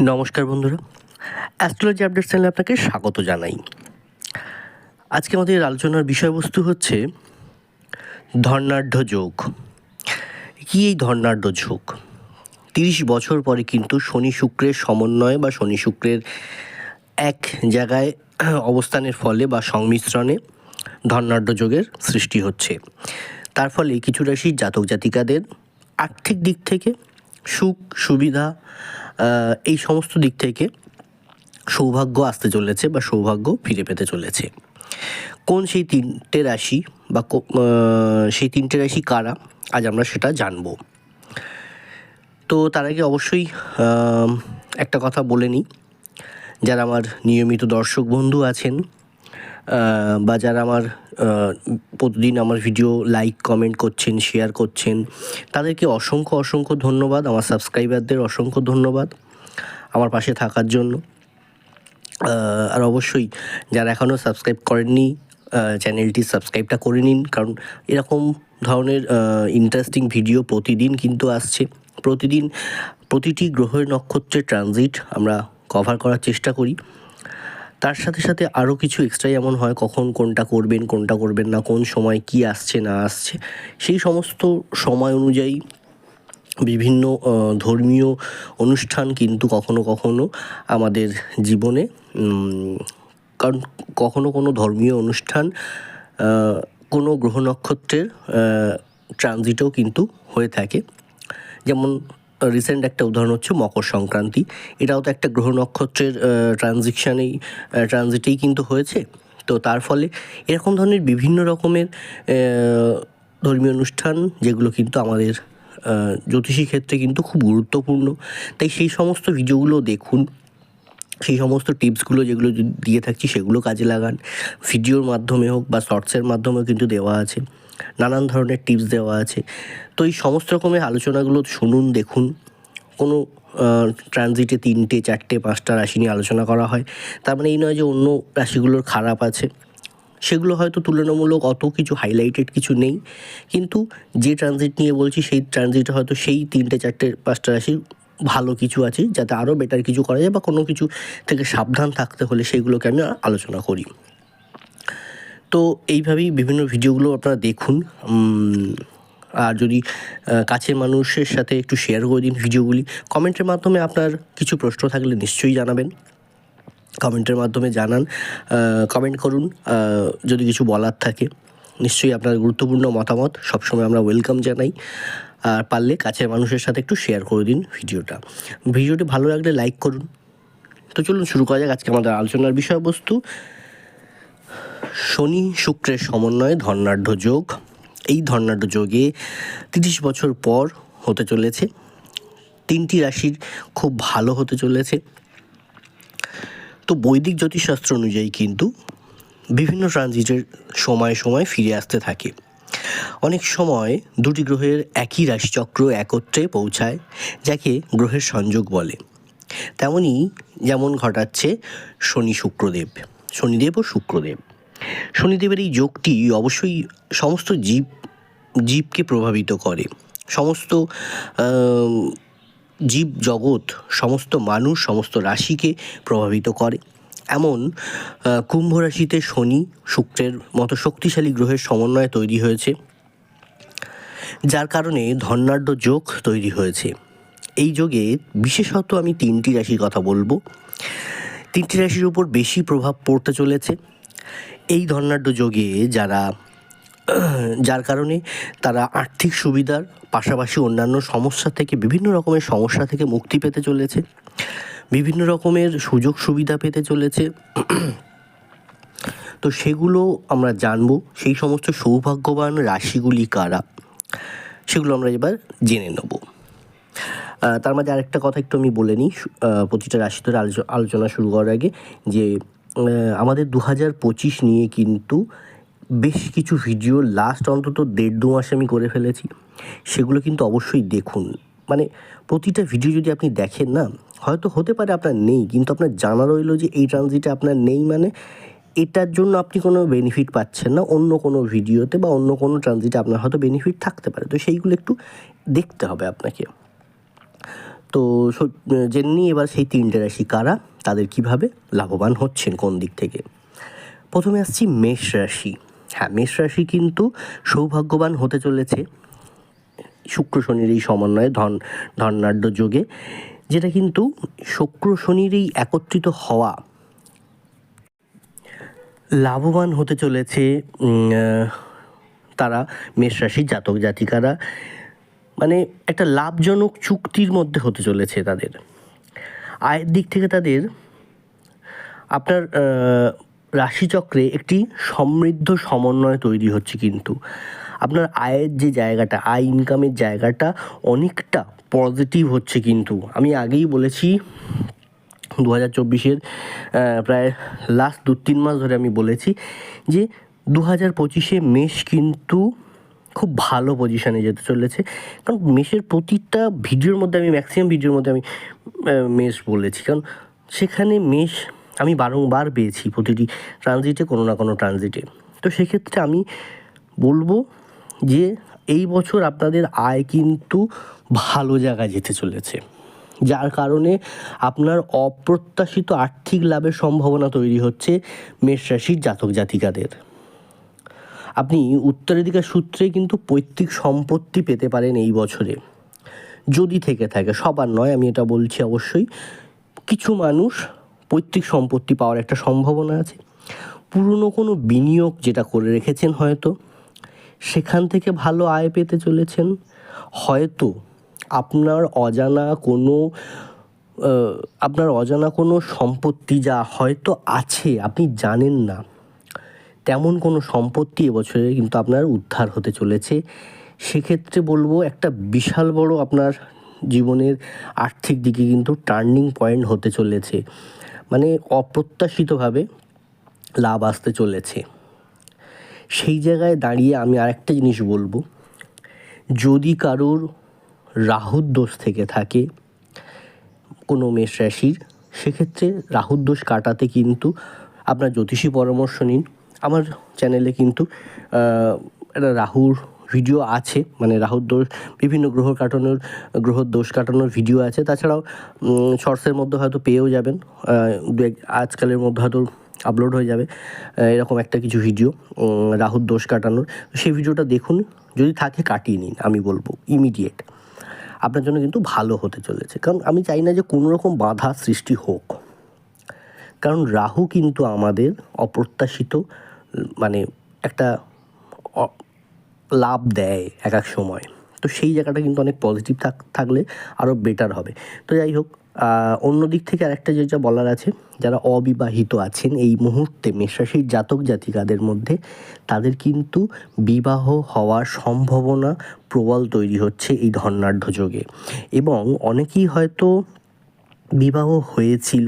নমস্কার বন্ধুরা। Astrology update চ্যানেলে আপনাকে স্বাগত জানাই। আজকে আমাদের আলোচনার বিষয়বস্তু হচ্ছে ধর্নাঢ্য যোগ। কী এই ধর্নাঢ্য যোগ? তিরিশ বছর পরে কিন্তু শনি শুক্রের সমন্বয় বা শনি শুক্রের এক জায়গায় অবস্থানের ফলে বা সংমিশ্রণে ধর্নাঢ্য যোগের সৃষ্টি হচ্ছে। তার ফলে কিছু রাশির জাতক জাতিকাদের আর্থিক দিক থেকে সুখ, সুবিধা এই সমস্ত দিক থেকে সৌভাগ্য আসতে চলেছে বা সৌভাগ্য ফিরে পেতে চলেছে। কোন সেই তিনটে রাশি বা সেই তিনটে রাশি কারা? আজ আমরা সেটা জানব। তো তার আগে অবশ্যই একটা কথা বলে নিই। যারা আমার নিয়মিত দর্শক বন্ধু আছেন বা যারা আমার প্রতিদিন আমার ভিডিও লাইক কমেন্ট করছেন শেয়ার করছেন, তাদেরকে অসংখ্য অসংখ্য ধন্যবাদ, আমার সাবস্ক্রাইবারদের অসংখ্য ধন্যবাদ আমার পাশে থাকার জন্য। আর অবশ্যই যারা এখনও সাবস্ক্রাইব করেননি চ্যানেলটি সাবস্ক্রাইবটা করে নিন, কারণ এরকম ধরনের ইন্টারেস্টিং ভিডিও প্রতিদিন কিন্তু আসছে। প্রতিদিন প্রতিটি গ্রহের নক্ষত্রের ট্রানজিট আমরা কভার করার চেষ্টা করি। তার সাথে সাথে আরও কিছু এক্সট্রা এমন হয় কখন কোনটা করবেন কোনটা করবেন না, কোন সময় কি আসছে, না আসছে, সেই সমস্ত সময় অনুযায়ী বিভিন্ন ধর্মীয় অনুষ্ঠান কিন্তু কখনো কখনো আমাদের জীবনে কারণ কখনো কোনো ধর্মীয় অনুষ্ঠান কোনো গ্রহ নক্ষত্রের ট্রানজিটেও কিন্তু হয়ে থাকে। যেমন রিসেন্ট একটা উদাহরণ হচ্ছে মকর সংক্রান্তি। এটাও তো একটা গ্রহ নক্ষত্রের ট্রানজিকশানেই ট্রানজিটেই কিন্তু হয়েছে। তো তার ফলে এরকম ধরনের বিভিন্ন রকমের ধর্মীয় অনুষ্ঠান, যেগুলো কিন্তু আমাদের জ্যোতিষী ক্ষেত্রে কিন্তু খুব গুরুত্বপূর্ণ। তাই সেই সমস্ত ভিডিওগুলো দেখুন। সেই সমস্ত টিপসগুলো যেগুলো দিয়ে থাকছি সেগুলো কাজে লাগান। ভিডিওর মাধ্যমে হোক বা শর্টসের মাধ্যমেও কিন্তু দেওয়া আছে। নানান ধরনের টিপস দেওয়া আছে। তো এই সমস্ত রকমের আলোচনাগুলো শুনুন, দেখুন। কোনো ট্রানজিটে তিনটে, চারটে, পাঁচটা রাশি নিয়ে আলোচনা করা হয়। তার মানে এই নয় যে অন্য রাশিগুলোর খারাপ আছে। সেগুলো হয়তো তুলনামূলক অত কিছু হাইলাইটেড কিছু নেই। কিন্তু যে ট্রানজিট নিয়ে বলছি, সেই ট্রানজিটে হয়তো সেই তিনটে, চারটে, পাঁচটা রাশির ভালো কিছু আছে, যাতে আরও বেটার কিছু করা যায় বা কোনো কিছু থেকে সাবধান থাকতে হলে সেগুলোকে আমি আলোচনা করি। তো এইভাবেই বিভিন্ন ভিডিওগুলো আপনারা দেখুন। আর যদি কাছের মানুষের সাথে একটু শেয়ার করে দিন ভিডিওগুলি কমেন্টের মাধ্যমে আপনার কিছু প্রশ্ন থাকলে নিশ্চয়ই জানাবেন। কমেন্টের মাধ্যমে জানান কমেন্ট করুন যদি কিছু বলার থাকে, নিশ্চয়ই আপনার গুরুত্বপূর্ণ মতামত সবসময় আমরা ওয়েলকাম জানাই। আর পারলে কাছের মানুষের সাথে একটু শেয়ার করে দিন ভিডিওটা। ভিডিওটি ভালো লাগলে লাইক করুন। তো চলুন শুরু করা যাক আজকে আমাদের আলোচনার বিষয়বস্তু। শনি শুক্রের সমন্বয়ে ধর্নাঢ্য যোগ। এই ধর্নাঢ্য যোগে তিরিশ বছর পর হতে চলেছে। তিনটি রাশির খুব ভালো হতে চলেছে। তো বৈদিক জ্যোতিষশাস্ত্র অনুযায়ী কিন্তু বিভিন্ন ট্রানজিটের সময় সময় ফিরে আসতে থাকে। অনেক সময় দুটি গ্রহের একই রাশিচক্র একত্রে পৌঁছায়, যাকে গ্রহের সংযোগ বলে। তেমনই যেমন ঘটাচ্ছে শনি শুক্রদেব, শনিদেব ও শুক্রদেব। শনিদেবের এই যোগটি অবশ্যই সমস্ত জীব, জীবকে প্রভাবিত করে। সমস্ত জীব জগৎ, সমস্ত মানুষ, সমস্ত রাশিকে প্রভাবিত করে। এমন কুম্ভ রাশিতে শনি শুক্রের মতো শক্তিশালী গ্রহের সমন্বয় তৈরি হয়েছে। যার কারণে ধর্নাঢ্য যোগ তৈরি হয়েছে। এই যোগে বিশেষত আমি তিনটি রাশির কথা বলব। তিনটি রাশির উপর বেশি প্রভাব পড়তে চলেছে। এই ধর্নাঢ্য যোগে যারা, যার কারণে তারা আর্থিক সুবিধার পাশাপাশি অন্যান্য সমস্যা থেকে, বিভিন্ন রকমের সমস্যা থেকে মুক্তি পেতে চলেছে, বিভিন্ন রকমের সুযোগ সুবিধা পেতে চলেছে। তো সেগুলো আমরা জানব, সেই সমস্ত সৌভাগ্যবান রাশিগুলি কারা? সেগুলো আমরা এবার জেনে নেব। তার মাঝে আরেকটা কথা একটু আমি বলে নিই প্রতিটা রাশি ধরে আলোচ- আলোচনা শুরু করার আগে যে আমাদের দু হাজার পঁচিশ নিয়ে কিন্তু বেশ কিছু ভিডিও লাস্ট অন্তত দেড় দু মাসে আমি করে ফেলেছি। সেগুলো কিন্তু অবশ্যই দেখুন। মানে প্রতিটা ভিডিও যদি আপনি দেখেন না, হয়তো হতে পারে আপনার নেই, কিন্তু আপনার জানা রইল যে এই ট্রানজিটে আপনার নেই মানে এটার জন্য আপনি কোনো বেনিফিট পাচ্ছেন না। অন্য কোনো ভিডিওতে বা অন্য কোনো ট্রানজিটে আপনার হয়তো বেনিফিট থাকতে পারে। তো সেইগুলো একটু দেখতে হবে আপনাকে। তো জেনে নিই এবার সেই তিনটে রাশি কারা, তাদের কীভাবে লাভবান হচ্ছেন, কোন দিক থেকে? প্রথমে আসছি মেষ রাশি। হ্যাঁ মেষ রাশি কিন্তু সৌভাগ্যবান হতে চলেছে শুক্র শনির এই সমন্বয়ে ধন, ধনাঢ্য যোগে, যেটা কিন্তু শুক্র শনির এই একত্রিত হওয়া লাভবান হতে চলেছে তারা মেষ রাশির জাতক জাতিকারা। মানে একটা লাভজনক চুক্তির মধ্যে হতে চলেছে তাদের। আয়ের দিক থেকে তাদের আপনার রাশিচক্রে একটি সমৃদ্ধ সমন্বয় তৈরি হচ্ছে কিন্তু। আপনার আয়ের যে জায়গাটা, আয় ইনকামের জায়গাটা অনেকটা পজিটিভ হচ্ছে কিন্তু। আমি আগেই বলেছি দু হাজার চব্বিশের প্রায় লাস্ট দু তিন মাস ধরে আমি বলেছি যে দু হাজার পঁচিশে মেষ কিন্তু খুব ভালো পজিশনে যেতে চলেছে। কারণ মেষের প্রতিটা ভিডিওর মধ্যে আমি ম্যাক্সিমাম ভিডিওর মধ্যে আমি মেষ বলেছি। কারণ সেখানে মেষ আমি বারংবার পেয়েছি প্রতিটি ট্রানজিটে কোনো না কোনো ট্রানজিটে তো সেক্ষেত্রে আমি বলব যে, এই বছর আপনাদের আয় কিন্তু ভালো জায়গায় যেতে চলেছে। যার কারণে আপনার অপ্রত্যাশিত আর্থিক লাভের সম্ভাবনা তৈরি হচ্ছে মেষ রাশির জাতক জাতিকাদের আপনি উত্তরাধিকার সূত্রে কিন্তু পৈতৃক সম্পত্তি পেতে পারেন এই বছরে। যদি থেকে থাকে, সবার নয়, আমি এটা বলছি অবশ্যই। কিছু মানুষ পৈতৃক সম্পত্তি পাওয়ার একটা সম্ভাবনা আছে। পুরনো কোনো বিনিয়োগ যেটা করে রেখেছেন হয়তো, সেখান থেকে ভালো আয় পেতে চলেছেন। হয়তো আপনার অজানা কোনো আপনার অজানা কোনো সম্পত্তি যা হয়তো আছে, আপনি জানেন না। তেমন কোনো সম্পত্তি এবছরে কিন্তু আপনার উদ্ধার হতে চলেছে। সেক্ষেত্রে বলব একটা বিশাল বড় আপনার জীবনের আর্থিক দিকে কিন্তু টার্নিং পয়েন্ট হতে চলেছে। মানে অপ্রত্যাশিতভাবে লাভ আসতে চলেছে। সেই জায়গায় দাঁড়িয়ে আমি আরেকটা জিনিস বলব। যদি কারোর রাহুর দোষ থেকে থাকে কোনো মেষ রাশির, সেক্ষেত্রে রাহুর দোষ কাটাতে কিন্তু আপনার জ্যোতিষী পরামর্শ নিন। আমার চ্যানেলে কিন্তু একটা রাহুর ভিডিও আছে মানে রাহুর দোষ, বিভিন্ন গ্রহ কাটানোর, গ্রহর দোষ কাটানোর ভিডিও আছে। তাছাড়াও শর্টসের মধ্যে হয়তো পেয়েও যাবেন আজকালের মধ্যে হয়তো আপলোড হয়ে যাবে এরকম একটা কিছু ভিডিও রাহুর দোষ কাটানোর। সেই ভিডিওটা দেখুন, যদি থাকে কাটিয়ে নিন, আমি বলব ইমিডিয়েট আপনার জন্য কিন্তু ভালো হতে চলেছে। কারণ আমি চাই না যে কোনো রকম বাধা সৃষ্টি হোক। কারণ রাহু কিন্তু আমাদের অপ্রত্যাশিত মানে একটা লাভ দেয় এক এক সময়। তো সেই জায়গাটা কিন্তু অনেক পজিটিভ থাক, থাকলে আরও বেটার হবে। তো যাই হোক অন্য দিক থেকে আরেকটা যেটা বলার আছে, যারা অবিবাহিত আছেন এই মুহূর্তে মেষরাশির জাতক জাতিকাদের মধ্যে, তাদের কিন্তু বিবাহ হওয়ার সম্ভাবনা প্রবল তৈরি হচ্ছে এই ধর্নাঢ্য যোগে। এবং অনেকেই হয়তো বিবাহ হয়েছিল,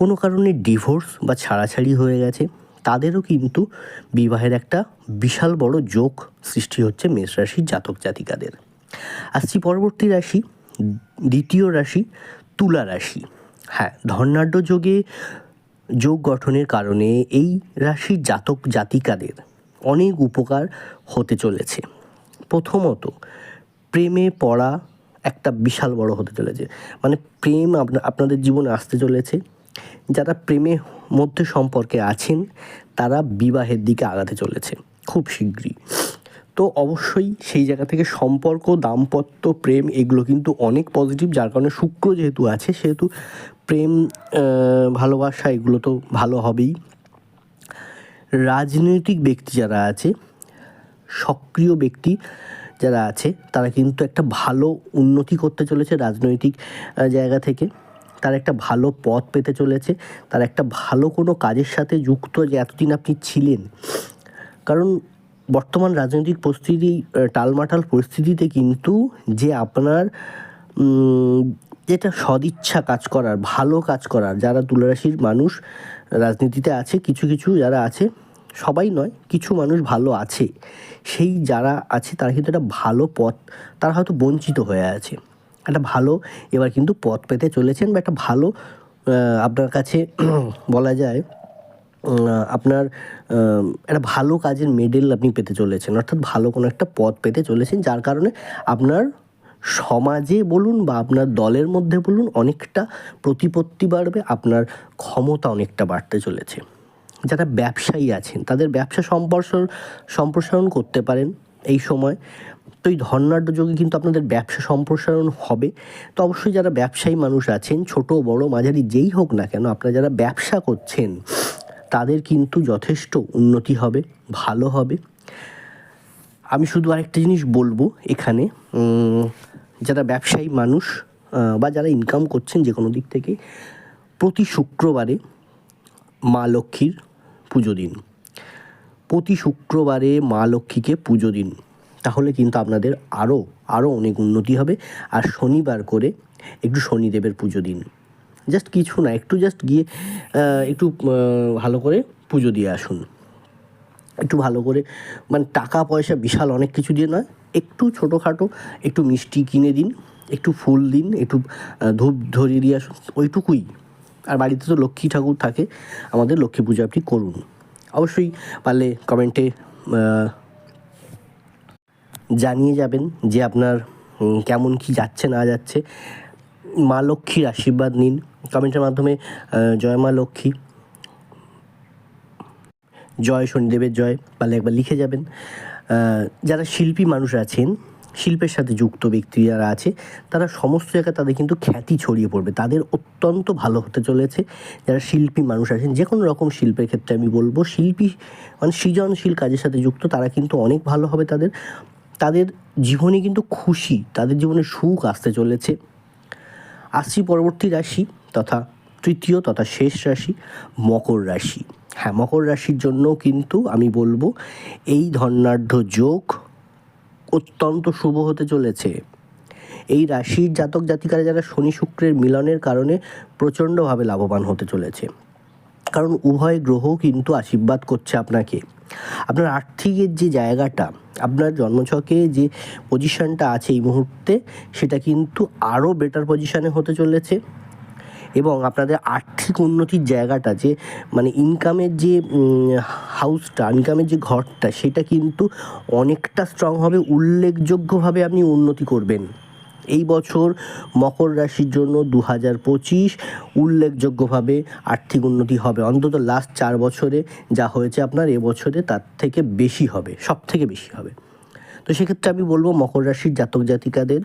কোনো কারণে ডিভোর্স বা ছাড়াছাড়ি হয়ে গেছে তাদেরও কিন্তু বিবাহের একটা বিশাল বড় যোগ সৃষ্টি হচ্ছে মেষ রাশির জাতক জাতিকাদের। আসছি পরবর্তী রাশি, দ্বিতীয় রাশি, তুলা রাশি। হ্যাঁ ধর্নাঢ্য যোগে যোগ গঠনের কারণে এই রাশির জাতক জাতিকাদের অনেক উপকার হতে চলেছে। প্রথমত, প্রেমে পড়া একটা বিশাল বড় হতে চলেছে। মানে প্রেম আপনাদের জীবনে আসতে চলেছে। যারা প্রেমে মধ্যে সম্পর্কে আছেন, তারা বিবাহের দিকে আগাতে চলেছে, খুব শীঘ্রই তো অবশ্যই সেই জায়গা থেকে সম্পর্ক, দাম্পত্য, প্রেম এগুলো কিন্তু অনেক পজিটিভ যার কারণে শুক্র যেহেতু আছে, সেহেতু প্রেম ভালোবাসা এগুলো তো ভালো হবেই। রাজনৈতিক ব্যক্তি যারা আছে, সক্রিয় ব্যক্তি যারা আছে, তারা কিন্তু একটা ভালো উন্নতি করতে চলেছে রাজনৈতিক জায়গা থেকে। তারা একটা ভালো পথ পেতে চলেছে, তার একটা ভালো কোনো কাজের সাথে যুক্ত যে এতদিন আপনি ছিলেন। কারণ বর্তমান রাজনৈতিক পরিস্থিতি টালমাটাল পরিস্থিতিতে কিন্তু যে আপনার যেটা সদিচ্ছা কাজ করার, ভালো কাজ করার, যারা তুলারাশির মানুষ রাজনীতিতে আছে, কিছু কিছু যারা আছে, সবাই নয়, কিছু মানুষ ভালো আছে। সেই যারা আছে, তারা কিন্তু একটা ভালো পথ, তারা হয়তো বঞ্চিত হয়ে আছে। একটা ভালো এবার কিন্তু পথ পেতে চলেছেন বা একটা ভালো আপনার কাছে বলা যায় আপনার একটা ভালো কাজের মেডেল আপনি পেতে চলেছেন। অর্থাৎ ভালো কোনো একটা পদ পেতে চলেছেন, যার কারণে আপনার সমাজে বলুন বা আপনার দলের মধ্যে বলুন অনেকটা প্রতিপত্তি বাড়বে, আপনার ক্ষমতা অনেকটা বাড়তে চলেছে। যারা ব্যবসায়ী আছেন, তাদের ব্যবসা সম্প্রসারণ সম্প্রসারণ করতে পারেন এই সময়। তো এই ধর্নাঢ্য যোগে কিন্তু আপনাদের ব্যবসা সম্প্রসারণ হবে। তো অবশ্যই যারা ব্যবসায়ী মানুষ আছেন, ছোট, বড়, মাঝারি, যেই হোক না কেন, আপনারা যারা ব্যবসা করছেন, তাদের কিন্তু যথেষ্ট উন্নতি হবে, ভালো হবে। আমি শুধু আরেকটা জিনিস বলব এখানে যারা ব্যবসায়ী মানুষ বা যারা ইনকাম করছেন যে কোনো দিক থেকে, প্রতি শুক্রবারে মা লক্ষ্মীর পুজো দিন। প্রতি শুক্রবারে মা লক্ষ্মীকে পুজো দিন। তাহলে কিন্তু আপনাদের আরও আরও অনেক উন্নতি হবে। আর শনিবার করে একটু শনিদেবের পুজো দিন। জাস্ট কিছু না, একটু জাস্ট গিয়ে একটু ভালো করে পুজো দিয়ে আসুন। একটু ভালো করে মানে টাকা পয়সা বিশাল অনেক কিছু দিয়ে নয়, একটু ছোটোখাটো, একটু মিষ্টি কিনে দিন, একটু ফুল দিন, একটু ধূপ ধরিয়ে দিয়ে আসুন, ওইটুকুই। আর বাড়িতে তো লক্ষ্মী ঠাকুর থাকে, আমাদের লক্ষ্মী পুজো আপনি করুন। অবশ্যই পারলে কমেন্টে জানিয়ে যাবেন যে আপনার কেমন কি যাচ্ছে, না যাচ্ছে। মা লক্ষ্মীর আশীর্বাদ নিন। কমেন্টের মাধ্যমে জয় মা লক্ষ্মী। জয় শনিদেবের জয়, পারলে একবার লিখে যাবেন। যারা শিল্পী মানুষ আছেন, শিল্পের সাথে যুক্ত ব্যক্তি যারা আছে, তারা সমস্ত জায়গায় তাদের কিন্তু খ্যাতি ছড়িয়ে পড়বে। তাদের অত্যন্ত ভালো হতে চলেছে। যারা শিল্পী মানুষ আছেন, যে কোনো রকম শিল্পের ক্ষেত্রে আমি বলব, শিল্পী মানে সৃজনশীল কাজের সাথে যুক্ত, তারা কিন্তু অনেক ভালো হবে তাদের। তাদের জীবনে কিন্তু খুশি, তাদের জীবনে সুখ আসতে চলেছে। আসছি পরবর্তী রাশি তথা তৃতীয় তথা শেষ রাশি মকর রাশি। হ্যাঁ মকর রাশির জন্য কিন্তু আমি বলব এই ধর্নাঢ্য যোগ অত্যন্ত শুভ হতে চলেছে। এই রাশির জাতক জাতিকারা যারা শনি শুক্রের মিলনের কারণে প্রচণ্ডভাবে লাভবান হতে চলেছে। কারণ উভয় গ্রহ কিন্তু আশীর্বাদ করছে আপনাকে। আপনার আর্থিকের যে জায়গাটা, আপনার জন্মছকে যে পজিশনটা আছে এই মুহূর্তে, সেটা কিন্তু আরও বেটার পজিশানে হতে চলেছে। এবং আপনাদের আর্থিক উন্নতির জায়গাটা যে মানে ইনকামের যে হাউসটা ইনকামের যে ঘরটা, সেটা কিন্তু অনেকটা স্ট্রং হবে, উল্লেখযোগ্যভাবে আপনি উন্নতি করবেন। এই বছর মকর রাশির জন্য দু হাজার পঁচিশ উল্লেখযোগ্যভাবে আর্থিক উন্নতি হবে। অন্তত লাস্ট চার বছরে যা হয়েছে আপনার এবছরে তার থেকে বেশি হবে সব থেকে বেশি হবে। তো সেক্ষেত্রে আমি বলব মকর রাশির জাতক জাতিকাদের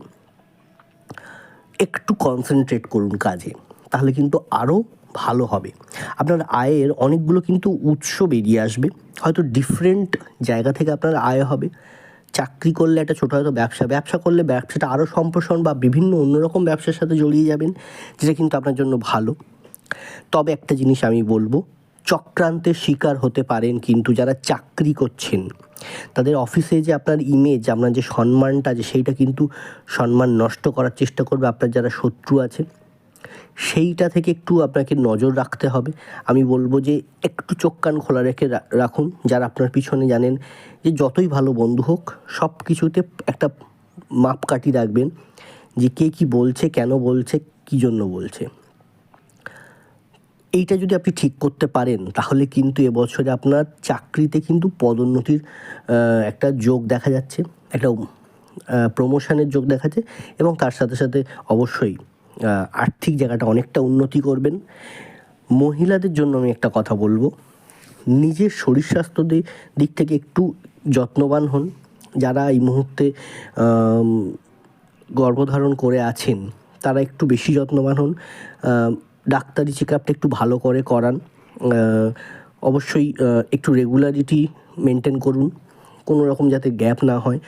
একটু কনসেন্ট্রেট করুন কাজে, তাহলে কিন্তু আরও ভালো হবে। আপনার আয়ের অনেকগুলো কিন্তু উৎস বেরিয়ে আসবে, হয়তো ডিফারেন্ট জায়গা থেকে আপনার আয় হবে। চাকরি করলে একটা ছোটো হয়তো ব্যবসা ব্যবসা করলে ব্যবসাটা আরও সম্প্রসারণ বা বিভিন্ন অন্যরকম ব্যবসার সাথে জড়িয়ে যাবেন, যেটা কিন্তু আপনার জন্য ভালো। তবে একটা জিনিস আমি বলব, চক্রান্তের শিকার হতে পারেন কিন্তু যারা চাকরি করছেন, তাদের অফিসে যে আপনার ইমেজ আপনার যে সম্মানটা আছে সেইটা কিন্তু সম্মান নষ্ট করার চেষ্টা করবে আপনার যারা শত্রু আছে সেইটা থেকে একটু আপনাকে নজর রাখতে হবে। আমি বলব যে একটু চোখ কান খোলা রেখে রাখুন। যারা আপনার পিছনে জানেন যে যতই ভালো বন্ধু হোক, সব কিছুতে একটা মাপকাঠি রাখবেন যে কে কি বলছে, কেন বলছে, কী জন্য বলছে। এইটা যদি আপনি ঠিক করতে পারেন, তাহলে কিন্তু এবছরে আপনার চাকরিতে কিন্তু পদোন্নতির একটা যোগ দেখা যাচ্ছে, একটা প্রমোশনের যোগ দেখা যাচ্ছে এবং তার সাথে সাথে অবশ্যই আর্থিক জায়গাটা অনেকটা উন্নতি করবেন। মহিলাদের জন্য আমি একটা কথা বলব। নিজের শরীর স্বাস্থ্য দিক থেকে একটু যত্নবান হন। যারা এই মুহূর্তে গর্ভধারণ করে আছেন, তারা একটু বেশি যত্নবান হন। ডাক্তারি চেক আপটা একটু ভালো করে করান। অবশ্যই একটু রেগুলারিটি মেনটেন করুন। কোনো রকম যাতে গ্যাপ না হয়।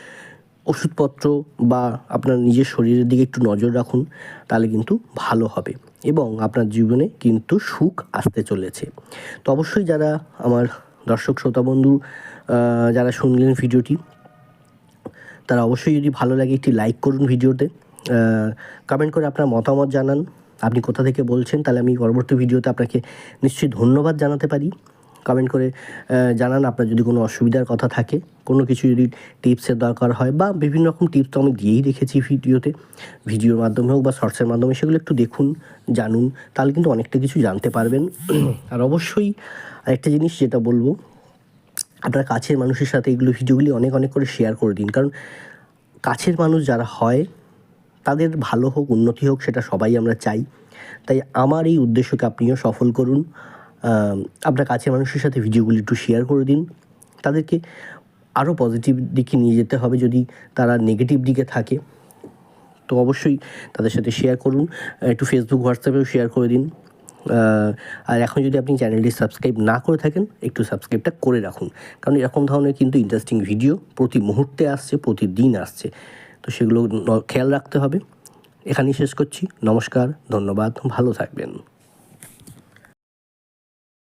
ওষুধপত্র বা আপনার নিজের শরীরের দিকে একটু নজর রাখুন, তাহলে কিন্তু ভালো হবে। এবং আপনার জীবনে কিন্তু সুখ আসতে চলেছে। তো অবশ্যই যারা আমার দর্শক, শ্রোতা, বন্ধু যারা শুনলেন ভিডিওটি, তারা অবশ্যই যদি ভালো লাগে একটি লাইক করুন ভিডিওতে। কমেন্ট করে আপনার মতামত জানান। আপনি কোথা থেকে বলছেন, তাহলে আমি পরবর্তী ভিডিওতে আপনাকে নিশ্চয়ই ধন্যবাদ জানাতে পারি। কমেন্ট করে জানান। আপনার যদি কোনো অসুবিধার কথা থাকে, কোনো কিছু যদি টিপসের দরকার হয় বা বিভিন্ন রকম টিপস তো আমি দিয়েই রেখেছি ভিডিওতে, ভিডিওর মাধ্যমে হোক বা শর্টসের মাধ্যমে, সেগুলো একটু দেখুন, জানুন, তাহলে কিন্তু অনেকটা কিছু জানতে পারবেন। আর অবশ্যই আরেকটা জিনিস যেটা বলব, আপনার কাছের মানুষের সাথে এগুলো ভিডিওগুলি অনেক অনেক করে শেয়ার করে দিন। কারণ কাছের মানুষ যারা হয়, তাদের ভালো হোক, উন্নতি হোক, সেটা সবাই আমরা চাই। তাই আমার এই উদ্দেশ্যকে আপনিও সফল করুন। আপনার কাছের মানুষের সাথে ভিডিওগুলি একটু শেয়ার করে দিন। তাদেরকে আরও পজিটিভ দিকে নিয়ে যেতে হবে যদি তারা নেগেটিভ দিকে থাকে। তো অবশ্যই তাদের সাথে শেয়ার করুন। একটু ফেসবুক হোয়াটসঅ্যাপেও শেয়ার করে দিন। আর এখন যদি আপনি চ্যানেলটি সাবস্ক্রাইব না করে থাকেন, একটু সাবস্ক্রাইবটা করে রাখুন। কারণ এরকম ধরনের কিন্তু ইন্টারেস্টিং ভিডিও প্রতি মুহূর্তে আসছে, প্রতিদিন আসছে। তো সেগুলো খেয়াল রাখতে হবে। এখানেই শেষ করছি। নমস্কার, ধন্যবাদ, ভালো থাকবেন।